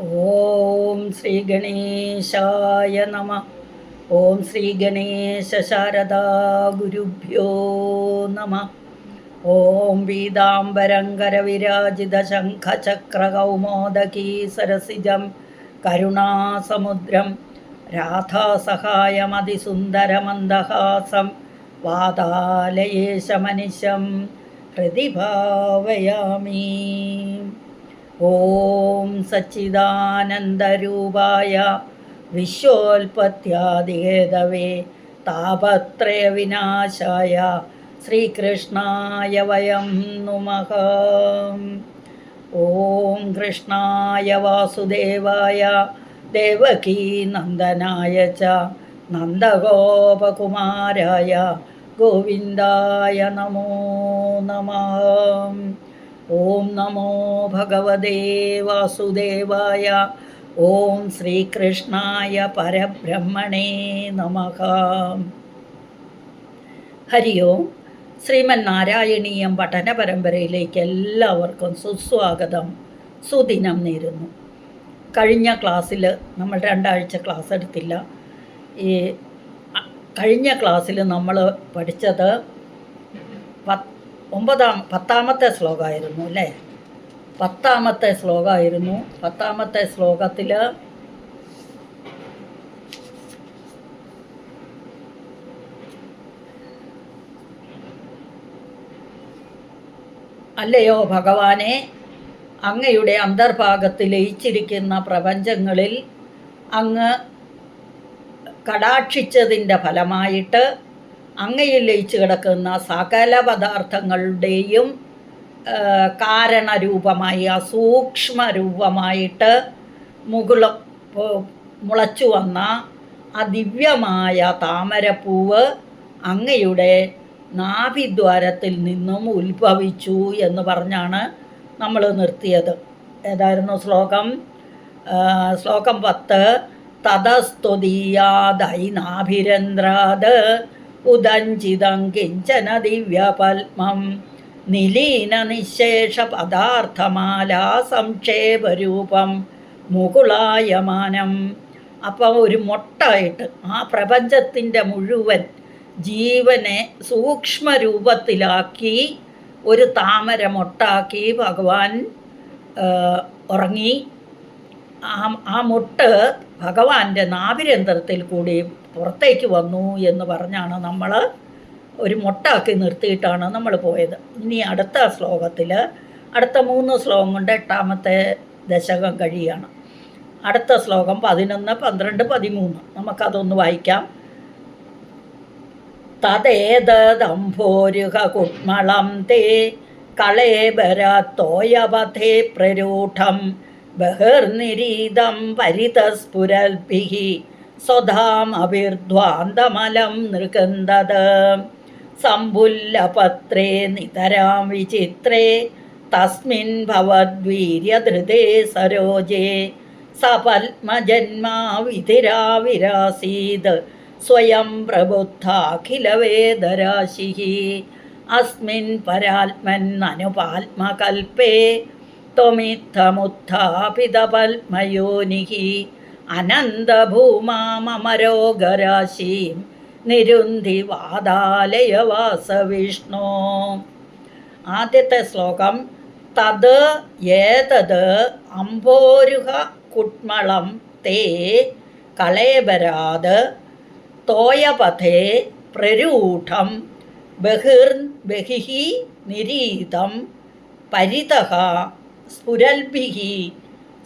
ഓം ശ്രീ ഗണേശായ നമ. ഓം ശ്രീ ഗണേശ ശാരദാ ഗുരുഭ്യോ നമ. ഓം പീതാംബരങ്കര വിരാജിത ശംഖചക്രകൗമോദകീ സരസിജം കരുണാസമുദ്രം രാധാസഹായമതിസുന്ദരമന്ദഹാസം വാതാലയേശമനിശം ഹൃദിഭാവയാമി ഓം സച്ചിദാനന്ദരൂപായ വിശ്വോൽപത്യാദിഹേതവേ താപത്രയവിനാശായ ശ്രീകൃഷ്ണായ വയം നുമഃ. ഓം കൃഷ്ണായ വാസുദേവായ ദേവകീ നന്ദനായ ച നന്ദഗോപകുമാരായ ഗോവിന്ദായ നമോ നമഃ. ഓം നമോ ഭഗവതേ വാസുദേവായ ഓം ശ്രീകൃഷ്ണായ പരബ്രഹ്മണേ നമ. ഹരി ഓം. ശ്രീമൻ പഠന പരമ്പരയിലേക്ക് എല്ലാവർക്കും സുസ്വാഗതം. സുദിനം നേരുന്നു. കഴിഞ്ഞ ക്ലാസ്സിൽ നമ്മൾ രണ്ടാഴ്ച ക്ലാസ് എടുത്തില്ല. ഈ കഴിഞ്ഞ ക്ലാസ്സിൽ നമ്മൾ പഠിച്ചത് പത്ത് ഒമ്പതാം പത്താമത്തെ ശ്ലോകമായിരുന്നു അല്ലേ? പത്താമത്തെ ശ്ലോകമായിരുന്നു. പത്താമത്തെ ശ്ലോകത്തിൽ അല്ലയോ ഭഗവാനെ അങ്ങയുടെ അന്തർഭാഗത്ത് ലയിച്ചിരിക്കുന്ന പ്രപഞ്ചങ്ങളിൽ അങ്ങ് കടാക്ഷിച്ചതിന്റെ ഫലമായിട്ട് അങ്ങയിൽ ലയിച്ചു കിടക്കുന്ന സകല പദാർത്ഥങ്ങളുടെയും കാരണരൂപമായി അസൂക്ഷ്മ രൂപമായിട്ട് മുകുള മുളച്ചു വന്ന ആ ദിവ്യമായ താമരപ്പൂവ് അങ്ങയുടെ നാഭിദ്വാരത്തിൽ നിന്നും ഉത്ഭവിച്ചു എന്ന് പറഞ്ഞാണ് നമ്മൾ നിർത്തിയത്. ഏതായിരുന്നു ശ്ലോകം? ശ്ലോകം പത്ത്. തതസ്തുതീയാദൈ നാഭിരന്ദ്രാത് ഉദഞ്ചിതം കിഞ്ചന ദിവ്യപത്മം നിലീന നിശേഷ പദാർത്ഥമാലാ സംക്ഷേപരൂപം മുകുളായമാനം. അപ്പോൾ ഒരു മൊട്ടായിട്ട് ആ പ്രപഞ്ചത്തിന്റെ മുഴുവൻ ജീവനെ സൂക്ഷ്മരൂപത്തിലാക്കി ഒരു താമര മൊട്ടാക്കി ഭഗവാൻ ഉറങ്ങി. ആ ആ മുട്ട് ഭഗവാന്റെ നാഭിരന്ധ്രത്തിൽ കൂടി പുറത്തേക്ക് വന്നു എന്ന് പറഞ്ഞാണ് നമ്മൾ ഒരു മൊട്ടാക്കി നിർത്തിയിട്ടാണ് നമ്മൾ പോയത്. ഇനി അടുത്ത ശ്ലോകത്തിൽ അടുത്ത മൂന്ന് ശ്ലോകം കൊണ്ട് എട്ടാമത്തെ ദശകം കഴിയാണ്. അടുത്ത ശ്ലോകം പതിനൊന്ന് പന്ത്രണ്ട് പതിമൂന്ന്. നമുക്കതൊന്ന് വായിക്കാം. തദേതദംഭോരുഹ കുട്മളം തേ കളേബരത്തോയപഥേ പ്രരൂഢം ബഹിർനിരീതം പരിതസ്ഫുരൽഭിः സ്വധാമഭിർധ്വാന്തമലം നൃകന്ദത് സമ്പുല്ലപത്രേ നിതരാം വിചിത്രേ തസ്മിൻ ഭവദ്വീര്യധൃതേ സരോജേ. സപത്മജന്മാ വിധിരാവിരാസീത് സ്വയം പ്രബുദ്ധാഖിലവേദരാശിः അസ്മിൻ പരാത്മന്നനുപാത്മകൽപ്പേ ത്വമിത്തമുത്ഥാപിതപത്മയോനിः അനന്തഭൂമാമരോഗരാശീം നിരുന്ധി വാതാലയവാസവിഷ്ണോ. ആദ്യത്തെ ശ്ലോകം തത് ഏതത് അംബോരുഹ കുട്മളം തേ കളേബരാത് തോയപഥേ പ്രരൂഢം ബഹിർ ബഹിഃ നിരീതം പരിതഃ സ്ഫുരൽഭിഹി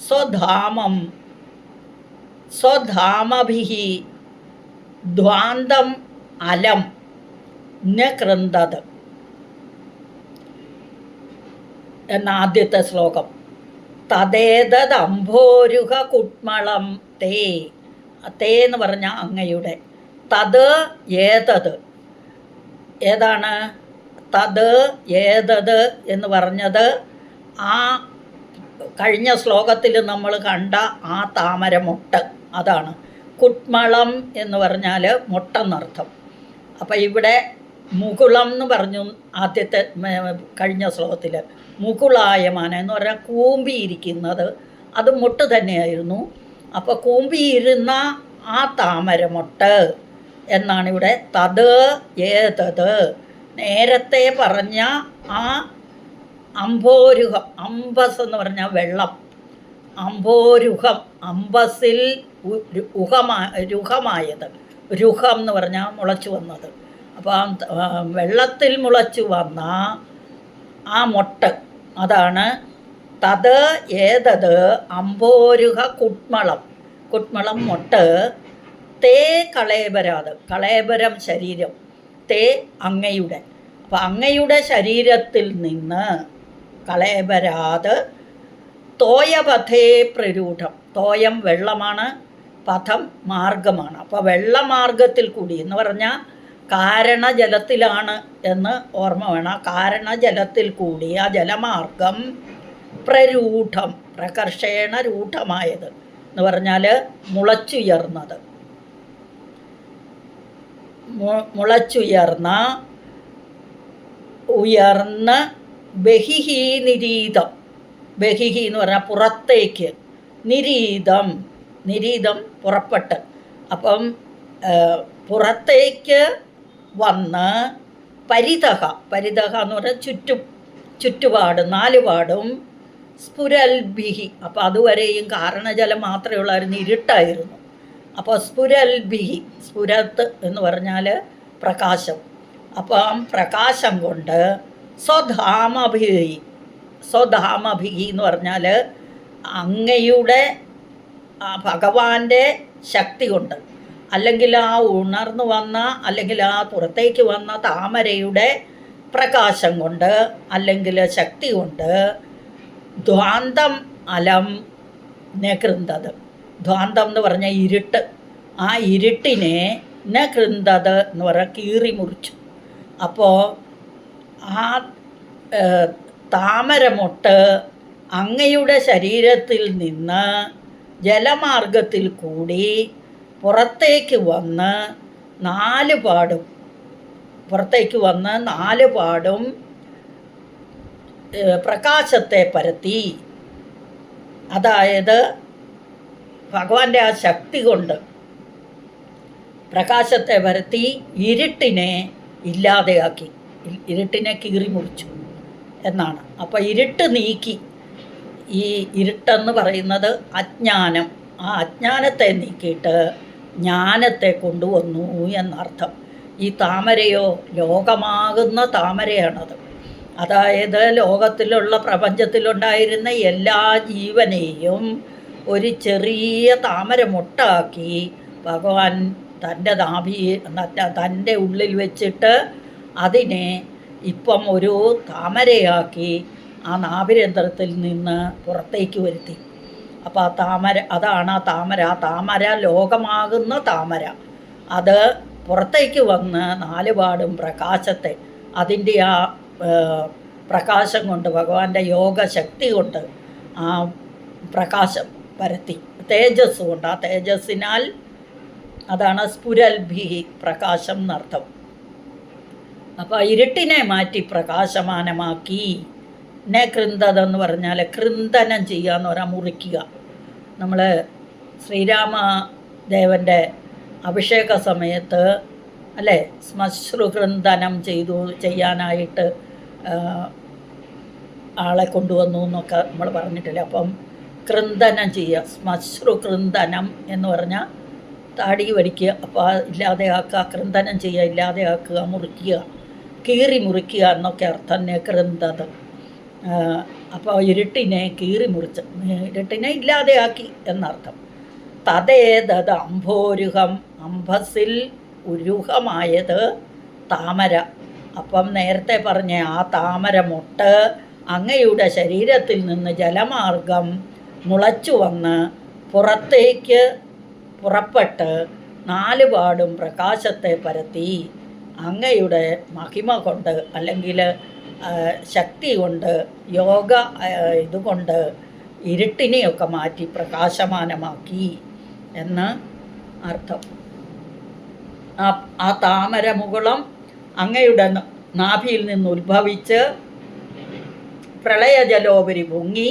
സ്വധാമം സ്വധാമഭിः ധ്വാന്തം അലം ന കൃന്തത് എന്ന ആദ്യത്തെ ശ്ലോകം. തദേതത് അംഭോരുഹ കുട്മളം തേ. തേ എന്ന് പറഞ്ഞ അങ്ങയുടെ. തത് ഏതത്? ഏതാണ്? തത് ഏതത് എന്ന് പറഞ്ഞത് ആ കഴിഞ്ഞ ശ്ലോകത്തിൽ നമ്മൾ കണ്ട ആ താമരമുട്ട്. അതാണ്. കുട്മളം എന്ന് പറഞ്ഞാൽ മുട്ടെന്നർത്ഥം. അപ്പം ഇവിടെ മുകുളം എന്ന് പറഞ്ഞു ആദ്യത്തെ കഴിഞ്ഞ ശ്ലോകത്തിൽ മുകുളായമാന എന്ന് പറഞ്ഞാൽ കൂമ്പിയിരിക്കുന്നത്. അത് മുട്ട് തന്നെയായിരുന്നു. അപ്പോൾ കൂമ്പിയിരുന്ന ആ താമരമൊട്ട് എന്നാണ് ഇവിടെ തത് ഏതത്. നേരത്തെ പറഞ്ഞ ആ അംബോരുഹം അംബസ് എന്ന് പറഞ്ഞാൽ വെള്ളം. അംഭോരുഹം അംബസിൽ ഉഹമാ രുഹമായത്. രുഹം എന്ന് പറഞ്ഞാൽ മുളച്ചു വന്നത്. അപ്പോൾ വെള്ളത്തിൽ മുളച്ചു വന്ന ആ മൊട്ട് അതാണ് തത് ഏതത് അംബോരുഹ കുട്മളം. കുട്മളം മൊട്ട് തേ കളേബരാത് കളേബരം ശരീരം തേ അങ്ങയുടെ. അപ്പം അങ്ങയുടെ ശരീരത്തിൽ നിന്ന് കളേബരാത് തോയപഥേ പ്രരൂഢം. തോയം വെള്ളമാണ് പഥം മാർഗമാണ്. അപ്പോൾ വെള്ളമാർഗത്തിൽ കൂടി എന്ന് പറഞ്ഞാൽ കാരണജലത്തിലാണ് എന്ന് ഓർമ്മ വേണം. കാരണജലത്തിൽ കൂടി ആ ജലമാർഗം പ്രരൂഢം പ്രകർഷേണ രൂഢമായത് എന്ന് പറഞ്ഞാൽ മുളച്ചുയർന്നത്. മുളച്ചുയർന്ന ഉയർന്ന് ബഹിഹി നിരീതം ബഹിഹി എന്ന് പറഞ്ഞാൽ പുറത്തേക്ക്. നിരീതം. നിരീതം പുറപ്പെട്ട്. അപ്പം പുറത്തേക്ക് വന്ന് പരിതഹ. പരിതഹ എന്ന് പറഞ്ഞാൽ ചുറ്റും ചുറ്റുപാടും നാലുപാടും സ്ഫുരൽബിഹി അപ്പോൾ അതുവരെയും കാരണജലം മാത്രമേ ഉള്ളായിരുന്നു ഇരുട്ടായിരുന്നു. അപ്പോൾ സ്ഫുരൽബിഹി സ്ഫുരത്ത് എന്ന് പറഞ്ഞാൽ പ്രകാശം. അപ്പം പ്രകാശം കൊണ്ട് സ്വധാമഭിഹി. സ്വധാമഭിഹി എന്ന് പറഞ്ഞാൽ അങ്ങയുടെ ഭഗവാന്റെ ശക്തി കൊണ്ട് അല്ലെങ്കിൽ ആ ഉണർന്നു വന്ന അല്ലെങ്കിൽ ആ പുറത്തേക്ക് വന്ന താമരയുടെ പ്രകാശം കൊണ്ട് അല്ലെങ്കിൽ ശക്തി കൊണ്ട് ദ്വാന്തം അലം നെകൃന്തത് ദ്വാന്തം എന്ന് പറഞ്ഞ ഇരുട്ട്. ആ ഇരുട്ടിനെ നെകൃന്തത് എന്ന് പറഞ്ഞാൽ കീറി മുറിച്ചു. അപ്പോൾ ആ താമരമൊട്ട് അങ്ങയുടെ ശരീരത്തിൽ നിന്ന് ജലമാർഗത്തിൽ കൂടി പുറത്തേക്ക് വന്ന് നാല് പാടും. പുറത്തേക്ക് വന്ന് നാല് പാടും പ്രകാശത്തെ പരത്തി. അതായത് ഭഗവാന്റെ ആ ശക്തി കൊണ്ട് പ്രകാശത്തെ വരുത്തി ഇരുട്ടിനെ ഇല്ലാതെയാക്കി. ഇരുട്ടിനെ കീറി മുറിച്ചു. എന്നാണ്. അപ്പോൾ ഇരുട്ട് നീക്കി. ഈ ഇരുട്ടെന്ന് പറയുന്നത് അജ്ഞാനം. ആ അജ്ഞാനത്തെ നീക്കിയിട്ട് ജ്ഞാനത്തെ കൊണ്ടുവന്നു എന്നർത്ഥം. ഈ താമരയോ ലോകമാകുന്ന താമരയാണത്. അതായത് ലോകത്തിലുള്ള പ്രപഞ്ചത്തിലുണ്ടായിരുന്ന എല്ലാ ജീവനെയും ഒരു ചെറിയ താമര മുട്ടാക്കി ഭഗവാൻ തന്റെ നാഭി തന്റെ ഉള്ളിൽ വെച്ചിട്ട് അതിനെ ഇപ്പം ഒരു താമരയാക്കി ആ നാഭിരന്ധ്രത്തിൽ നിന്ന് പുറത്തേക്ക് വരുത്തി. അപ്പോൾ ആ താമര അതാണ് ആ താമര. ആ താമര ലോകമാകുന്ന താമര. അത് പുറത്തേക്ക് വന്ന് നാലുപാടും പ്രകാശത്തെ അതിന്റെ ആ പ്രകാശം കൊണ്ട് ഭഗവാന്റെ യോഗശക്തി കൊണ്ട് ആ പ്രകാശം പരത്തി. തേജസ് കൊണ്ട് ആ തേജസ്സിനാൽ അതാണ് സ്ഫുരൽഭി പ്രകാശം എന്നർത്ഥം. അപ്പോൾ ഇരുട്ടിനെ മാറ്റി പ്രകാശമാനമാക്കി. നെ കൃന്തത എന്ന് പറഞ്ഞാൽ കൃന്തനം ചെയ്യുക എന്ന് പറഞ്ഞാൽ മുറിക്കുക. നമ്മൾ ശ്രീരാമ ദേവന്റെ അഭിഷേക സമയത്ത് അല്ലേ? ശ്മശ്രുകൃന്ദനം ചെയ്തു ചെയ്യാനായിട്ട് ആളെ കൊണ്ടുവന്നു എന്നൊക്കെ നമ്മൾ പറഞ്ഞിട്ടില്ല. അപ്പം കൃന്ദനം ചെയ്യുക. ശ്മശ്രുകൃന്ദനം എന്ന് പറഞ്ഞാൽ താടി വടിക്കുക. അപ്പോൾ ഇല്ലാതെയാക്കുക കൃന്ദനം ചെയ്യുക ഇല്ലാതെയാക്കുക മുറിക്കുക. കീറി മുറിക്കുക എന്നൊക്കെ അർത്ഥം കൃന്തത അപ്പോൾ ഇരുട്ടിനെ കീറി മുറിച്ച് ഇരുട്ടിനെ ഇല്ലാതെയാക്കി എന്നർത്ഥം. തതേതത് അംഭോരുഹം അംഭസിൽ ഉരുഹമായത് താമര. അപ്പം നേരത്തെ പറഞ്ഞ ആ താമര മുട്ട് അങ്ങയുടെ ശരീരത്തിൽ നിന്ന് ജലമാർഗം മുളച്ചു വന്ന് പുറത്തേക്ക് പുറപ്പെട്ട് നാലുപാടും പ്രകാശത്തെ പരത്തി അങ്ങയുടെ മഹിമ കൊണ്ട് അല്ലെങ്കിൽ ശക്തി കൊണ്ട് യോഗ ഇതുകൊണ്ട് ഇരുട്ടിനെയൊക്കെ മാറ്റി പ്രകാശമാനമാക്കി എന്ന് അർത്ഥം. ആ ആ താമര മുകുളം അങ്ങയുടെ നാഭിയിൽ നിന്ന് ഉത്ഭവിച്ച് പ്രളയജലോപരി പൊങ്ങി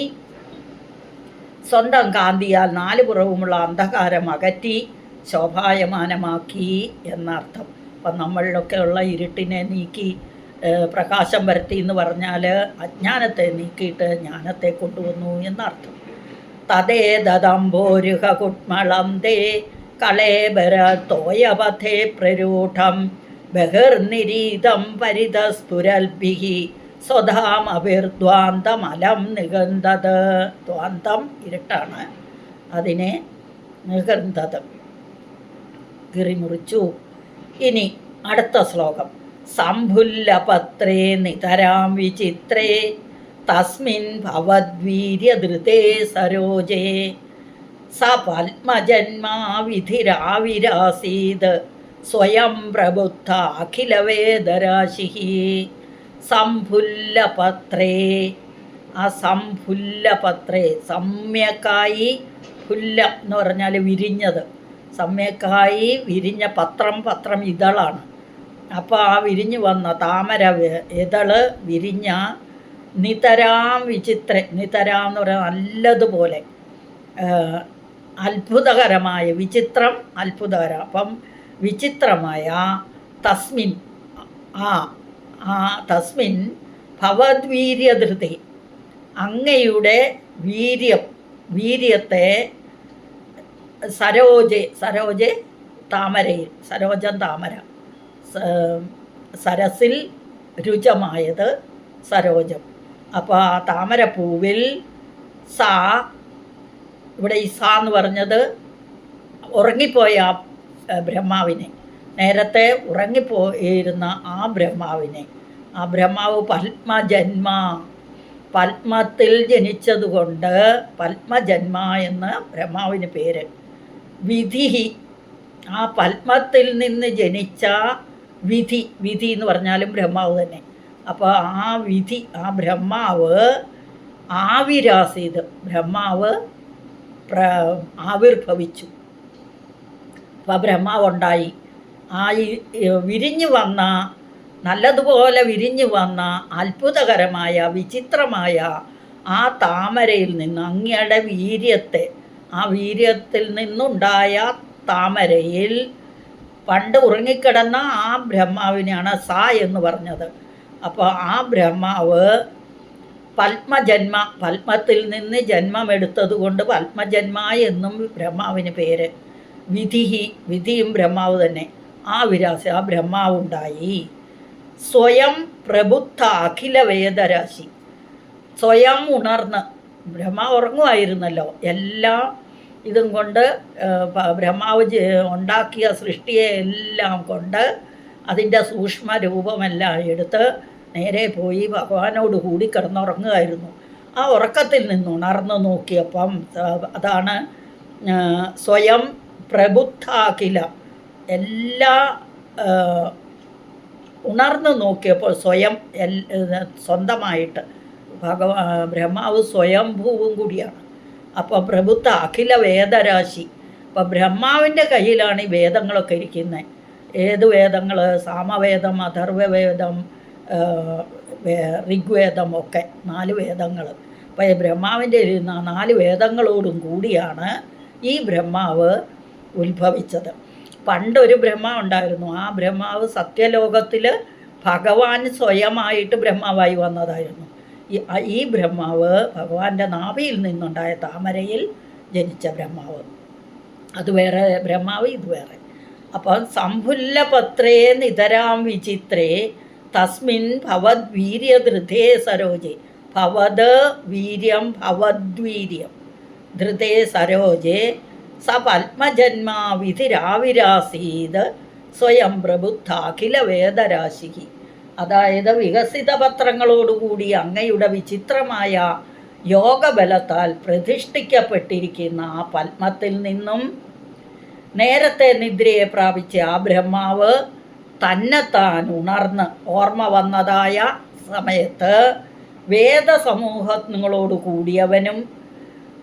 സ്വന്തം കാന്തിയാൽ നാലുപുറവുമുള്ള അന്ധകാരം അകറ്റി ശോഭായമാനമാക്കി എന്നർത്ഥം. അപ്പം നമ്മളിലൊക്കെ ഉള്ള ഇരുട്ടിനെ നീക്കി പ്രകാശം വരുത്തി എന്ന് പറഞ്ഞാൽ അജ്ഞാനത്തെ നീക്കിയിട്ട് ജ്ഞാനത്തെ കൊണ്ടുവന്നു എന്നർത്ഥം. തതേ കുട്മളം ദേ കളേബര തോയപഥേ പ്രരൂഢം ബഹിർനിരീതം പരിതസ്ഫുരൽഭിः സ്വധാമഭിർദ്വാന്തമലം നികന്തത് ദ്വാന്തം ഇരുട്ടാണ് അതിനെ നികന്തത് കിറിമുറിച്ചു ഇനി അടുത്ത ശ്ലോകം. സംഭുല്ലപത്രേ നിതരാം വിചിത്രേ തസ്മിൻ ഭവദ്വീര്യധൃതേ സരോജേ. സ പത്മജന്മാവിധിരാവിരാസീത് സ്വയം പ്രബുദ്ധ അഖിലവേദരാശി സംഭുല്ലപത്രേ ആ സംഭുല്ലപത്രേ സമ്യക്കായി പുല്ല എന്ന് പറഞ്ഞാൽ വിരിഞ്ഞത്. സമ്യക്കായി വിരിഞ്ഞ പത്രം പത്രം ഇതളാണ്. അപ്പോൾ ആ വിരിഞ്ഞു വന്ന താമര ഇതൾ വിരിഞ്ഞ നിതരാം വിചിത്ര നിതരാം എന്ന് പറയുന്നത് നല്ലതുപോലെ അത്ഭുതകരമായ വിചിത്രം അത്ഭുതകരം. അപ്പം വിചിത്രമായ തസ്മിൻ ആ ആ തസ്മിൻ ഭവദ്വീര്യധൃതി അങ്ങയുടെ വീര്യം വീര്യത്തെ സരോജെ സരോജെ താമരയിൽ സരോജം താമര. സരസിൽ രുചമായത് സരോജം അപ്പോൾ ആ താമരപ്പൂവിൽ സാ ഇവിടെ ഈ സാ എന്ന് പറഞ്ഞത് ഉറങ്ങിപ്പോയ ആ ബ്രഹ്മാവിനെ. നേരത്തെ ഉറങ്ങിപ്പോയിരുന്ന ആ ബ്രഹ്മാവിനെ. ആ ബ്രഹ്മാവ് പത്മജന്മ. പത്മത്തിൽ ജനിച്ചതുകൊണ്ട് പത്മജന്മ എന്ന് ബ്രഹ്മാവിന് പേര്. വിധി ആ പത്മത്തിൽ നിന്ന് ജനിച്ച വിധി വിധി എന്ന് പറഞ്ഞാലും ബ്രഹ്മാവ് തന്നെ. അപ്പോൾ ആ വിധി ആ ബ്രഹ്മാവ് ആവിരാസീത്. ബ്രഹ്മാവ് പ്ര ആവിർഭവിച്ചു. അപ്പോൾ ബ്രഹ്മാവുണ്ടായി ആ ഈ- ഈ വിരിഞ്ഞു വന്ന നല്ലതുപോലെ വിരിഞ്ഞു വന്ന അത്ഭുതകരമായ വിചിത്രമായ ആ താമരയിൽ നിന്ന് അങ്ങയുടെ വീര്യത്തെ ആ വീര്യത്തിൽ നിന്നുണ്ടായ താമരയിൽ പണ്ട് ഉറങ്ങിക്കിടന്ന ആ ബ്രഹ്മാവിനെയാണ് സ എന്ന് പറഞ്ഞത്. അപ്പോൾ ആ ബ്രഹ്മാവ് പത്മജന്മ പത്മത്തിൽ നിന്ന് ജന്മമെടുത്തത് കൊണ്ട് പത്മജന്മ എന്നും ബ്രഹ്മാവിന് പേര്. വിധിഹി വിധിയും ബ്രഹ്മാവ് തന്നെ. ആ വിരാസ ആ ബ്രഹ്മാവുണ്ടായി. സ്വയം പ്രബുദ്ധ അഖില വേദരാശി സ്വയം ഉണർന്ന്. ബ്രഹ്മാവ് ഉറങ്ങുമായിരുന്നല്ലോ. എല്ലാ ഇതും കൊണ്ട് ബ്രഹ്മാവ് ഉണ്ടാക്കിയ സൃഷ്ടിയെ എല്ലാം കൊണ്ട് അതിന്റെ സൂക്ഷ്മ രൂപമെല്ലാം എടുത്ത് നേരെ പോയി ഭഗവാനോട് കൂടി കിടന്നുറങ്ങുമായിരുന്നു ആ ഉറക്കത്തിൽ നിന്ന് ഉണർന്ന് നോക്കിയപ്പം അതാണ് സ്വയം പ്രബുദ്ധാഖില. എല്ലാ ഉണർന്നു നോക്കിയപ്പോൾ സ്വയം എൽ സ്വന്തമായിട്ട് ഭഗവാ ബ്രഹ്മാവ് സ്വയംഭൂവും കൂടിയാണ്. അപ്പോൾ പ്രഭുത്വ അഖില വേദരാശി. അപ്പോൾ ബ്രഹ്മാവിന്റെ കയ്യിലാണ് ഈ വേദങ്ങളൊക്കെ ഇരിക്കുന്നത് ഏത് വേദങ്ങൾ സാമവേദം അഥർവവേദം ഋഗ്വേദം ഒക്കെ നാല് വേദങ്ങൾ അപ്പോൾ ഈ ബ്രഹ്മാവിന്റെ ഇരുന്ന നാല് വേദങ്ങളോടും കൂടിയാണ് ഈ ബ്രഹ്മാവ് ഉത്ഭവിച്ചത്. പണ്ടൊരു ബ്രഹ്മാവ് ഉണ്ടായിരുന്നു. ആ ബ്രഹ്മാവ് സത്യലോകത്തിൽ ഭഗവാൻ സ്വയമായിട്ട് ബ്രഹ്മാവായി വന്നതായിരുന്നു. ഈ ബ്രഹ്മാവ് ഭഗവാന്റെ നാഭിയിൽ നിന്നുണ്ടായ താമരയിൽ ജനിച്ച ബ്രഹ്മാവ്. അത് വേറെ ബ്രഹ്മാവ് ഇത് വേറെ. അപ്പം സംഭുല്ലപത്രേ നിതരാം വിചിത്രേ തസ്മിൻ ഭവദ് വീര്യധൃതേ സരോജെ. ഭവത് വീര്യം ഭവദ്വീര്യം. ധൃതേ സരോജെ സ പത്മജന്മാ വിധിരാവിരാസീത് സ്വയം പ്രബുദ്ധാഖില വേദരാശി അതായത് വികസിത പത്രങ്ങളോടുകൂടി അങ്ങയുടെ വിചിത്രമായ യോഗബലത്താൽ പ്രതിഷ്ഠിക്കപ്പെട്ടിരിക്കുന്ന ആ പത്മത്തിൽ നിന്നും നേരത്തെ നിദ്രയെ പ്രാപിച്ച ആ ബ്രഹ്മാവ് തന്നെത്താൻ ഉണർന്ന് ഓർമ്മ വന്നതായ സമയത്ത് വേദസമൂഹങ്ങളോട് കൂടിയവനും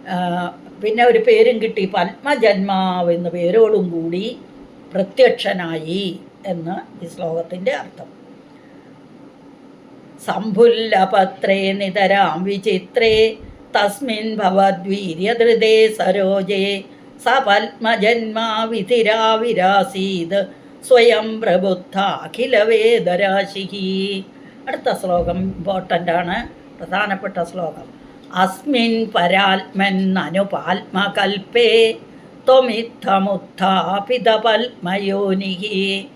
ആ, പിന്നെ ഒരു പേരും കിട്ടി പത്മജന്മാവെന്ന പേരോടും കൂടി പ്രത്യക്ഷനായി എന്ന് ഈ ശ്ലോകത്തിന്റെ അർത്ഥം. സംഭുല്ലപത്രേ നിതരാം വിചിത്രേ തസ്മിൻ ഭവദ്വീര്യധൃതേ സരോജേ സ പത്മജന്മാ വിധിരാവിരാസീത് സ്വയം പ്രബുദ്ധ അഖില വേദരാശി അടുത്ത ശ്ലോകം ഇമ്പോർട്ടന്റ് ആണ്. പ്രധാനപ്പെട്ട ശ്ലോകം. അസ്മിൻ പരാത്മൻ അനുപാത്മകൽപ്പേ ത്വമിത്തമുത്ഥാപിതപത്മയോനിഹി.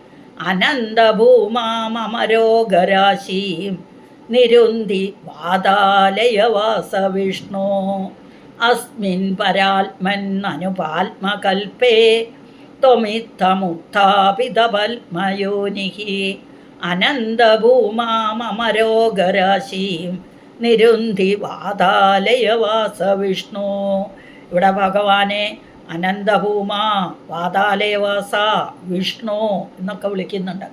അനന്തഭൂമാമരോഗരാശീം നിരുന്തി വാതാലയവാസ വിഷ്ണു അസ്മിൻ പരാത്മന്നനുപാത്മകൽപ്പേ ത്വമിത്തമുത്ഥാപിതപത്മയോനി അനന്തഭൂമാമരോഗരാശീം നിരുന്തി വാതാലയവാസ വിഷ്ണു ഇവിടെ ഭഗവാനെ അനന്തഭൂമ വാതാലയവാസ വിഷ്ണു എന്നൊക്കെ വിളിക്കുന്നുണ്ട്.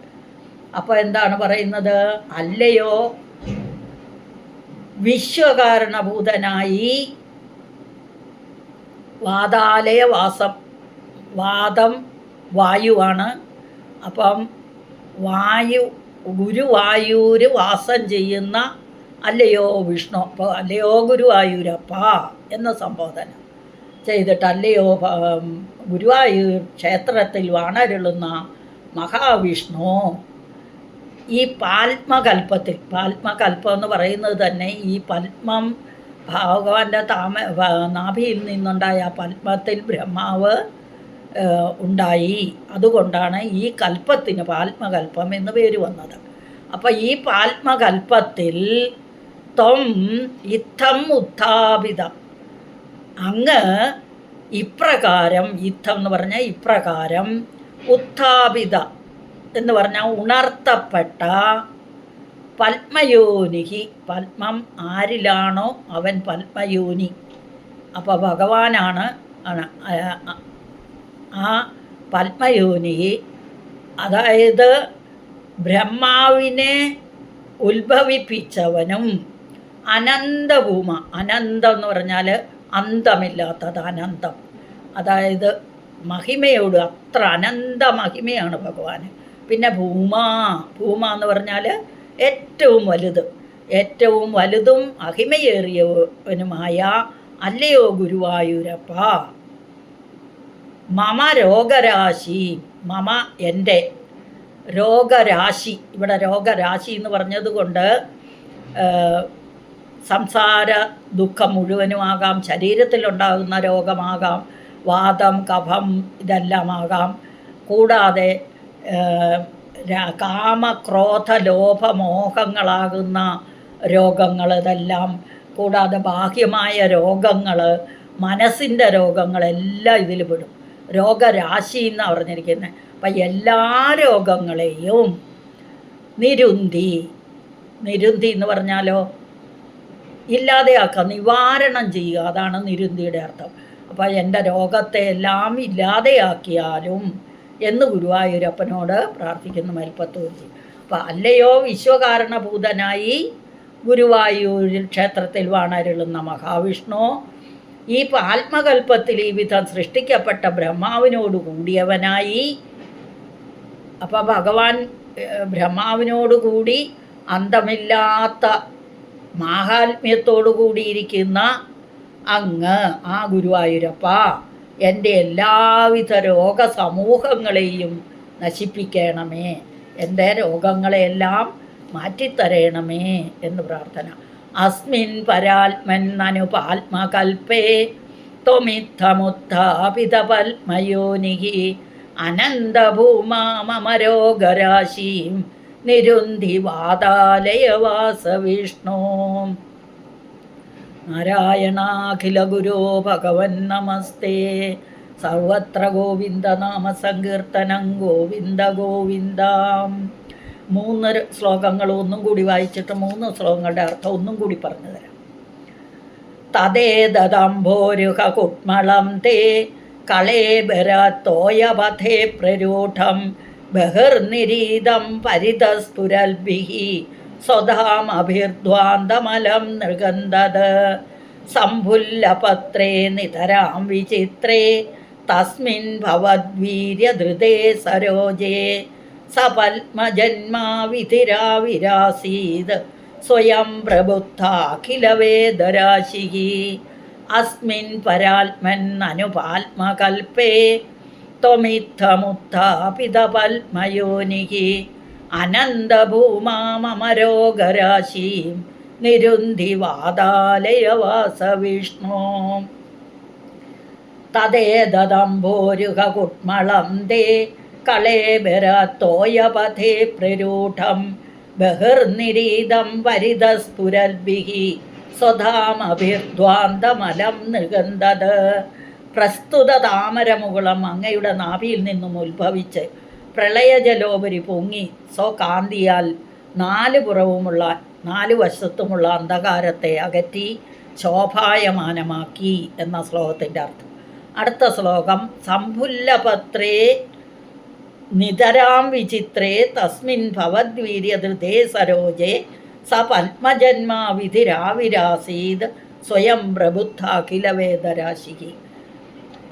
അപ്പോൾ എന്താണ് പറയുന്നത്? അല്ലയോ? വിശ്വകാരണഭൂതനായി വാതാലയവാസം വാദം വായുവാണ്. അപ്പം വായു ഗുരുവായൂര് വാസം ചെയ്യുന്ന അല്ലയോ വിഷ്ണു അപ്പോൾ അല്ലയോ ഗുരുവായൂരപ്പ എന്ന സംബോധന ചെയ്തിട്ട് അല്ലയോ ഗുരുവായൂർ ക്ഷേത്രത്തിൽ വാണരുളുന്ന മഹാവിഷ്ണു ഈ പാത്മകൽപ്പത്തിൽ പാത്മകൽപ്പം എന്ന് പറയുന്നത് തന്നെ ഈ പത്മം ഭഗവാന്റെ താമ നാഭിയിൽ നിന്നുണ്ടായ പത്മത്തിൽ ബ്രഹ്മാവ് ഉണ്ടായി. അതുകൊണ്ടാണ് ഈ കൽപ്പത്തിന് പാത്മകൽപ്പം എന്ന് പേര് വന്നത്. അപ്പം ഈ പാത്മകൽപ്പത്തിൽ ത്വം ഇത്തം ഉത്ഥാപിതം. അങ്ങ് ഇപ്രകാരം ഇത്തം എന്ന് പറഞ്ഞാൽ ഇപ്രകാരം ഉത്ഥാപിത. എന്ന് പറഞ്ഞാൽ ഉണർത്തപ്പെട്ട പത്മയോനിഹി പത്മം ആരിലാണോ അവൻ പത്മയോനി. അപ്പോൾ ഭഗവാനാണ് ആ- ആ- ആ പത്മയോനി അതായത് ബ്രഹ്മാവിനെ ഉത്ഭവിപ്പിച്ചവനും അനന്തഭൂമ അനന്തം എന്ന് പറഞ്ഞാൽ അന്തമില്ലാത്തത് അനന്തം. അതായത് മഹിമയോട് അത്ര അനന്ത മഹിമയാണ് ഭഗവാന്. പിന്നെ ഭൂമ ഭൂമ എന്ന് പറഞ്ഞാൽ ഏറ്റവും വലുത്. ഏറ്റവും വലുതും അഹിമയേറിയവനുമായ അല്ലയോ ഗുരുവായൂരപ്പ. മമ രോഗരാശി മമ എന്റെ രോഗരാശി. ഇവിടെ രോഗരാശി എന്ന് പറഞ്ഞതുകൊണ്ട് സംസാര ദുഃഖം മുഴുവനുമാകാം ശരീരത്തിലുണ്ടാകുന്ന രോഗമാകാം വാദം കഫം ഇതെല്ലാമാകാം. കൂടാതെ ഏഹ്, രാ- കാമ ക്രോധ ലോഭ മോഹങ്ങളാകുന്ന രോഗങ്ങൾ ഇതെല്ലാം കൂടാതെ ബാഹ്യമായ രോഗങ്ങൾ മനസ്സിന്റെ രോഗങ്ങളെല്ലാം ഇതിൽ പെടും. രോഗരാശി എന്നാണ് പറഞ്ഞിരിക്കുന്നത് അപ്പം എല്ലാ രോഗങ്ങളെയും നിരുന്തി നിരുന്തി എന്ന് പറഞ്ഞാലോ ഇല്ലാതെയാക്കുക നിവാരണം ചെയ്യുക. അതാണ് നിരുന്തിയുടെ അർത്ഥം. അപ്പോൾ എന്റെ രോഗത്തെ എല്ലാം ഇല്ലാതെയാക്കിയാലും എന്ന് ഗുരുവായൂരപ്പനോട് പ്രാർത്ഥിക്കുന്നു മരിപ്പത്തൂർജി അപ്പം അല്ലയോ വിശ്വകാരണഭൂതനായി ഗുരുവായൂരിൽ ക്ഷേത്രത്തിൽ വാണരുളുന്ന മഹാവിഷ്ണു ഈ ആത്മകൽപ്പത്തിൽ ഈ വിധം സൃഷ്ടിക്കപ്പെട്ട ബ്രഹ്മാവിനോട് കൂടിയവനായി. അപ്പം ഭഗവാൻ ബ്രഹ്മാവിനോടുകൂടി ബ്രഹ്മാവിനോട് കൂടി അന്തമില്ലാത്ത മാഹാത്മ്യത്തോടു കൂടിയിരിക്കുന്ന അങ്ങ് ആ ഗുരുവായൂരപ്പ. എന്റെ എല്ലാവിധ രോഗസമൂഹങ്ങളെയും നശിപ്പിക്കണമേ. എന്റെ രോഗങ്ങളെയെല്ലാം മാറ്റിത്തരയണമേ എന്ന് പ്രാർത്ഥന. അസ്മിൻ പരാത്മൻ അനുപാത്മകൽപ്പേ ത്വമിത്തമുത്ഥാപിതപത്മയോനിഹി നിരുന്ധി വാതാലയവാസ വിഷ്ണു നാരായണാഖില ഗുരോ ഭഗവൻ നമസ്തേ. സർവത്ര ഗോവിന്ദ നാമ സങ്കീർത്തനം ഗോവിന്ദ ഗോവിന്ദം. മൂന്ന് ശ്ലോകങ്ങൾ ഒന്നും കൂടി വായിച്ചിട്ട് മൂന്ന് ശ്ലോകങ്ങളുടെ അർത്ഥം ഒന്നും കൂടി പറഞ്ഞു തരാം. തദേദംഭോരുഹ കുട്മളം തേ കളേബരത്തോയപഥേ പ്രരൂഢം ബഹിർനിരീതം പരിതസ്ഫുരൽഭിः സ്വധാമഭിർധ്വാന്തമലം നൃഗന്ധത് സംഭുല്ലപത്രേ നിതരാം വിചിത്രേ തസ്മിൻ ഭവദ്വീര്യധൃതേ സരോജേ. സപത്മജന്മാ വിധിരാവിരാസീത് സ്വയം പ്രബുദ്ധാഖില അഖിലവേദരാശി അസ്മിൻ ത്വമിത്ഥമുത്ഥാപിത ത്വമിത്തമുത്ഥാപിതപത്മയോനിः അനന്തഭൂമാമരോഗരാശീം നിരുന്ധി വാതാലയവാസവിഷ്ണോ തദേതദംഭോരുഹകുട്മളം ദേ കളേബരത്തോയപഥേ പ്രരൂഢം ബഹിർനിരീതം വരിതസ്ഫുരദ്ഭിः സ്വധാമഭിർദ്വാന്തമലം നികന്തത്. പ്രസ്തുത താമരമുകുളം അങ്ങയുടെ നാഭിയിൽ നിന്നും ഉത്ഭവിച്ച് പ്രളയജലോപരി പൊങ്ങി സ്വകാന്തിയാൽ നാല് പുറവുമുള്ള നാല് വശത്തുമുള്ള അന്ധകാരത്തെ അകറ്റി ശോഭായമാനമാക്കി എന്ന ശ്ലോകത്തിന്റെ അർത്ഥം. അടുത്ത ശ്ലോകം സംഭുല്ലപത്രേ നിതരാം വിചിത്രേ തസ്മിൻ ഭവദ്വീര്യധൃതേ സരോജേ സ പത്മജന്മാവിധിരാവിരാസീത് സ്വയം പ്രബുദ്ധ അഖിലവേദരാശി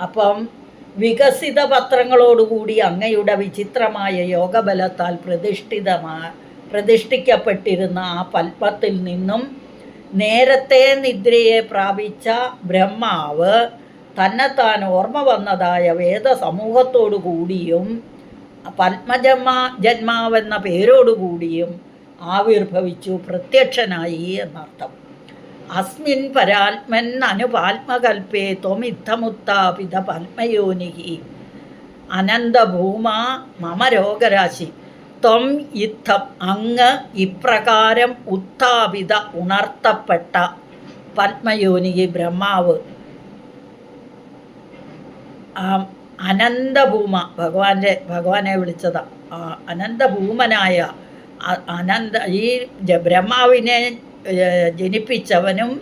അപ്പം വികസിത പത്രങ്ങളോടുകൂടി അങ്ങയുടെ വിചിത്രമായ യോഗബലത്താൽ പ്രതിഷ്ഠിതമാ പ്രതിഷ്ഠിക്കപ്പെട്ടിരുന്ന ആ പൽപ്പത്തിൽ നിന്നും നേരത്തെ നിദ്രയെ പ്രാപിച്ച ബ്രഹ്മാവ് തന്നെത്താൻ ഓർമ്മ വന്നതായ വേദസമൂഹത്തോടു കൂടിയും പത്മജന്മ ജന്മാവെന്ന പേരോടുകൂടിയും ആവിർഭവിച്ചു പ്രത്യക്ഷനായി എന്നർത്ഥം. അസ്മിൻ പരാത്മൻ അനുപാത്മകൽപ്പേ ത്വമിത്തമുത്താപിത പത്മയോനിഹി അനന്തഭൂമ മമ രോഗരാശി. ത്വം ഇത്തം അങ്ങ് ഇപ്രകാരം ഉത്താപിത ഉണർത്തപ്പെട്ട പത്മയോനിഹി ബ്രഹ്മാവ്. അനന്തഭൂമ ഭഗവാന്റെ ഭഗവാനെ വിളിച്ചതാ. അനന്തഭൂമനായ അനന്ത ഈ ബ്രഹ്മാവിനെ ജനിപ്പിച്ചവനും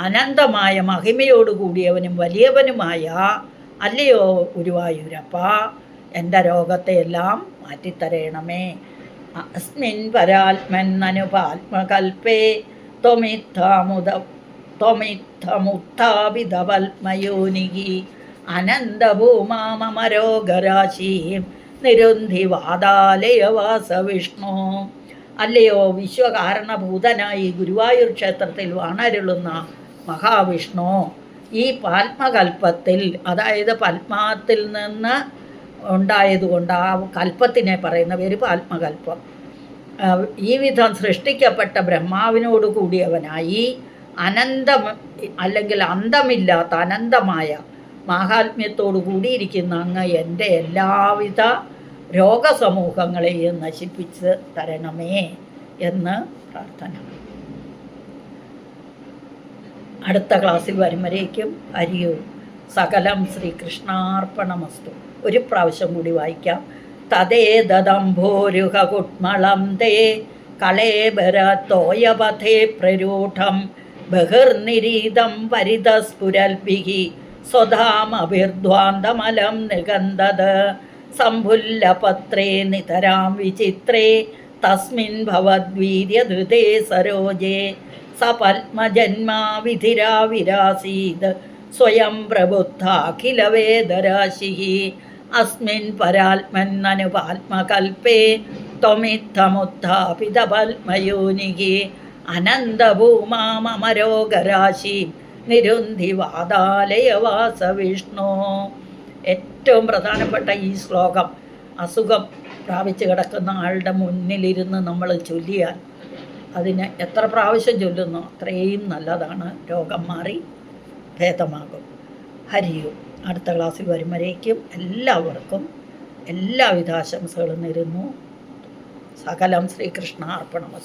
അനന്തമായ മഹിമയോടുകൂടിയവനും വലിയവനുമായ അല്ലയോ ഗുരുവായൂരപ്പ എന്റെ രോഗത്തെയെല്ലാം മാറ്റിത്തരയണമേ അസ്മിൻ പരാത്മൻ അനുപാത്മകൽപ്പേ ത്വമിത്താമുദ ത്വമിത്തമുത്ഥാപിതപത്മയോനിഹി അനന്തഭൂമാമരോഗരാശീം നിരുന്ധി വാതാലയവാസ വിഷ്ണു അല്ലയോ? വിശ്വകാരണഭൂതനായി ഗുരുവായൂർ ക്ഷേത്രത്തിൽ വാണരുളുന്ന മഹാവിഷ്ണു ഈ പാത്മകൽപ്പത്തിൽ അതായത് പത്മാത്തിൽ നിന്ന് ഉണ്ടായതുകൊണ്ട് ആ കൽപ്പത്തിനെ പറയുന്ന പേര് പാത്മകൽപ്പം. ഈ വിധം സൃഷ്ടിക്കപ്പെട്ട ബ്രഹ്മാവിനോട് കൂടിയവനായി അനന്തം അല്ലെങ്കിൽ അന്തമില്ലാത്ത അനന്തമായ മാഹാത്മ്യത്തോടു കൂടിയിരിക്കുന്ന അങ്ങ് എന്റെ എല്ലാവിധ രോഗസമൂഹങ്ങളെയും നശിപ്പിച്ച് തരണമേ എന്ന് പ്രാർത്ഥന. അടുത്ത ക്ലാസ്സിൽ വരും ഹരിയോ സകലം ശ്രീകൃഷ്ണാർപ്പണമസ്തു. ഒരു പ്രാവശ്യം കൂടി വായിക്കാം. തദേദംഭോരുഹകുട്മളം തേ കളേബരത്തോയപഥേ പ്രരൂഢം ബഹിർനിരീതം വരിതസ്ഫുരൽഭിഹി സ്വധാമഭിർധ്വാന്തമലം നിഗന്ധത്. സംഭുല്ലപത്രേ നിതരാം വിചിത്രേ തസ്മിൻ ഭവദ്വീര്യധൃതേ സരോജേ സ പത്മജന്മാവിധിരാവിരാസീത് സ്വയം പ്രബുദ്ധാഖിലവേദരാശിः അസ്മിൻ പരാത്മന്നനുപാത്മകൽപ്പേ ത്വമിത്തമുത്ഥാപിതപത്മയോനിः അനന്തഭൂമാമരോഗരാശി നിരുന്ധി വാതാലയവാസ വിഷ്ണു ഏറ്റവും പ്രധാനപ്പെട്ട ഈ ശ്ലോകം അസുഖം പ്രാപിച്ചു കിടക്കുന്ന ആളുടെ മുന്നിലിരുന്ന് നമ്മൾ ചൊല്ലിയാൽ അതിന് എത്ര പ്രാവശ്യം ചൊല്ലുന്നു അത്രയും നല്ലതാണ്. രോഗം മാറി ഭേദമാകും. ഹരിയും അടുത്ത ക്ലാസ്സിൽ വരുമ്പോഴേക്കും എല്ലാവർക്കും എല്ലാവിധ ആശംസകളും നേരുന്നു. സകലം ശ്രീകൃഷ്ണ അർപ്പണമസ്തു.